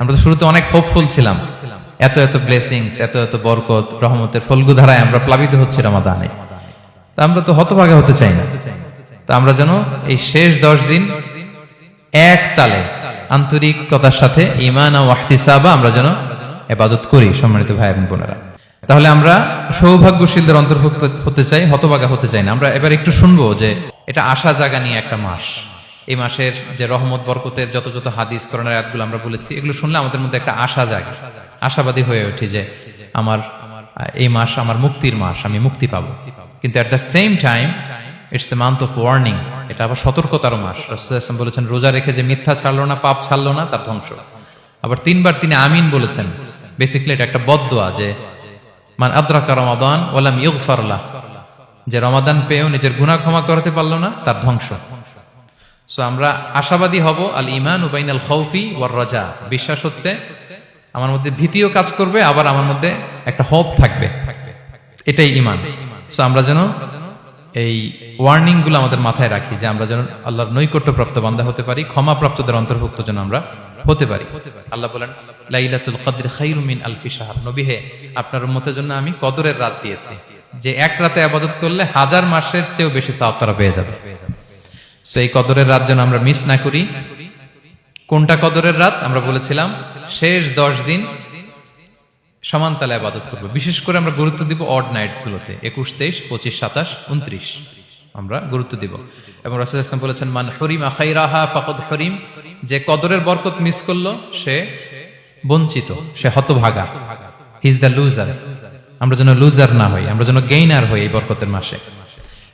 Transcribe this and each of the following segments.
আমরা তো শুরুতে অনেক হোপফুল ছিলাম। এত এত ব্লেসিংস এত এত বরকত, রহমতের ফলগু ধারায় আমরা প্লাবিত হচ্ছি রমাদানে। তা আমরা তো হতভাগা হতে চাই না। তা আমরা যেন এই শেষ দশ দিন এক তালে, আন্তরিকতার সাথে ইমান ও ওয়াহতিসাবা আমরা যেন এবাদত করি, সম্মানিত ভাই এবং বোনেরা। তাহলে আমরা সৌভাগ্যশীলদের অন্তর্ভুক্ত হতে চাই হতবাগা হতে চাই না। আমরা এবার একটু শুনব যে এটা আশা জাগা নিয়ে একটা মাস। এই মাসের যে রহমত, বরকতের যত যত হাদিস করোনার আয়াতগুলো আমরা বলেছি, এগুলো শুনলে আমাদের মধ্যে একটা আশা জাগে। আশাবাদী হয়ে ওঠে যে আমার, এই মাস আমার মুক্তির মাস, আমি মুক্তি পাবো। কিন্তু at the same time it's a month of warning এটা আবার সতর্কতার মাস। রাসূল বলেছেন, রোজা রেখে যে মিথ্যা ছাড়লো না, পাপ ছাড়লো না, তার ধ্বংস। আবার তিনবার তিনি আমিন বলেছেন। বেসিক্যালি এটা একটা বদদোয়া যে, মান আদ্রাকা রমাদান ওয়ালাম ইউগফার লাহ। যে রমাদান পেয়েও নিজের গুনাহ ক্ষমা করতে পারল না, তার ধ্বংস। সো আমরা আশাবাদী হব, আল ইমান উবাইন আল খৌফি ওয়ার রাজা। বিশ্বাস হচ্ছে, আমার মধ্যে ভীতিও কাজ করবে, আবার আমার মধ্যে একটা হোপ থাকবে। এটাই ইমান। সো আমরা যেন এই ওয়ার্নিংগুলো আমাদের মাথায় রাখি, যে আমরা যেন আল্লাহর নৈকট্যপ্রাপ্ত বান্দা হতে পারি, ক্ষমাপ্রাপ্তদের অন্তর্ভুক্ত যেন আমরা হতে পারি। আল্লাহ বলেন, লাইলাতুল কদর খাইরু মিন আলফি সাহাব নবী হে, আপনার উম্মতের জন্য আমি কদরের রাত দিয়েছি। যে এক রাতে আবাদত করলে হাজার মাসের চেয়েও বেশি সাওয়াব তারা পেয়ে যাবে। সো এই কদরের রাত যেন আমরা মিস না করি। কোনটা কদরের রাত? আমরা বলেছিলাম, শেষ দশ দিন সমান তালে আবাদত করব। বিশেষ করে আমরা গুরুত্ব দিব অড নাইটস গুলোতে, একুশ, তেইশ, পঁচিশ, সাতাশ, উনত্রিশ। আমরা গুরুত্ব দিব। এবং রাসুল ইসলাম বলেছেন, মান হরিম আখাইরাহা ফকদ হরিম। যে কদরের বরকত মিস করল, সে বঞ্চিত, সে হতভাগা। হিজ দ্য লুজার আমরা যেন লুজার না হই, আমরা যেন গেইনার হই এই বরকতের মাসে।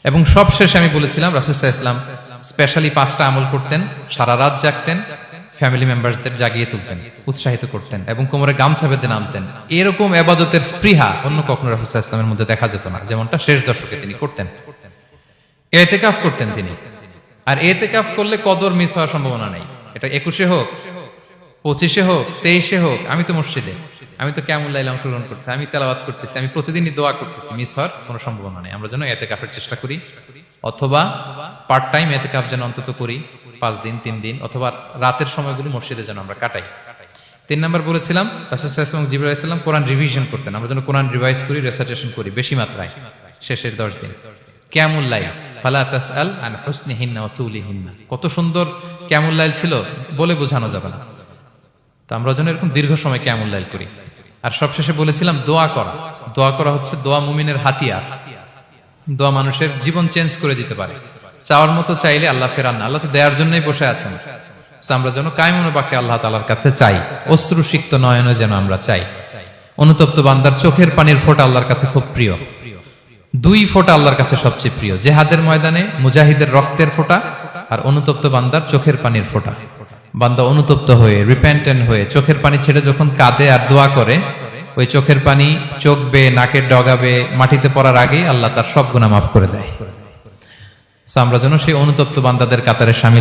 এবং সবশেষে আমি বলেছিলাম রাসুসাহ ইসলাম স্পেশালি পাঁচটা আমল করতেন, সারা রাত জাগতেন ফ্যামিলি মেম্বারসদের জাগিয়ে তুলতেন, উৎসাহিত করতেন এবং কোমরে গামছা বেঁধে নামতেন। এরকম এবাদতের স্পৃহা অন্য কখনো রাসুসাহ ইসলামের মধ্যে দেখা যেত না, যেমনটা শেষ দশকে তিনি করতেন। এতেকাফ করতেন তিনি। আর এতেকাফ করলে কদর মিস হওয়ার সম্ভাবনা নেই। এটা একুশে হোক, পঁচিশে হোক, তেইশে হোক, আমি তো মসজিদে, আমি তো কেমন লাইলে অংশগ্রহণ করতেছি আমি তেলাবাদ করতেছি, আমি প্রতিদিনই দোয়া করতেছি মিস হওয়ার কোনো সম্ভাবনা নেই। আমরা যেন এতে কাপের চেষ্টা করি। অথবা পার্ট টাইম এতে কাপ যেন অন্তত করি, পাঁচ দিন, তিন দিন, অথবা রাতের সময়গুলি মসজিদে যেন আমরা কাটাই। তিন নম্বর বলেছিলাম রাসুসাল্লাম জিবুল ইসলাম কোরআন রিভিশন করতেন। আমরা যেন কোরআন রিভাইজ করি রেসার্টেশন করি, বেশি মাত্রায়, শেষের দশ দিন। কেমন লাই ফালা আল আন হুসনি হিন্না কত সুন্দর কেমন লাইল ছিল, বলে বোঝানো যাবে না। তো আমরা যেন এরকম দীর্ঘ সময় কেমন লাইল করি। আর সবশেষে বলেছিলাম, দোয়া করা। দোয়া করা হচ্ছে দোয়া মুমিনের হাতিয়ার। দোয়া মানুষের জীবন চেঞ্জ করে দিতে পারে। চাওয়ার মতো চাইলে আল্লাহ ফেরান না। আল্লাহ তো দেওয়ার জন্যই বসে আছেন। আমরা যেন কায়মনোবাকে আল্লাহ তালার কাছে চাই। অশ্রু সিক্ত নয়নে যেন আমরা চাই। অনুতপ্ত বান্দার চোখের পানির ফোটা আল্লাহর কাছে খুব প্রিয়। দুই ফোঁটা আল্লাহর কাছে সবচেয়ে প্রিয়। জেহাদের ময়দানে মুজাহিদের রক্তের ফোঁটা আর অনুতপ্ত বান্দার চোখের পানির ফোঁটা। বান্দা অনুতপ্ত হয়ে রিপেন্টেন্ট হয়ে চোখের পানি ছেড়ে যখন কাঁদে আর দোয়া করে ওই চোখের পানি চোখ বে নাকের ডগাবে, মাটিতে পড়ার আগেই আল্লাহ তার সব গুণা মাফ করে দেয়। আমরা যেন সেই অনুতপ্ত বান্দাদের কাতারে সামিল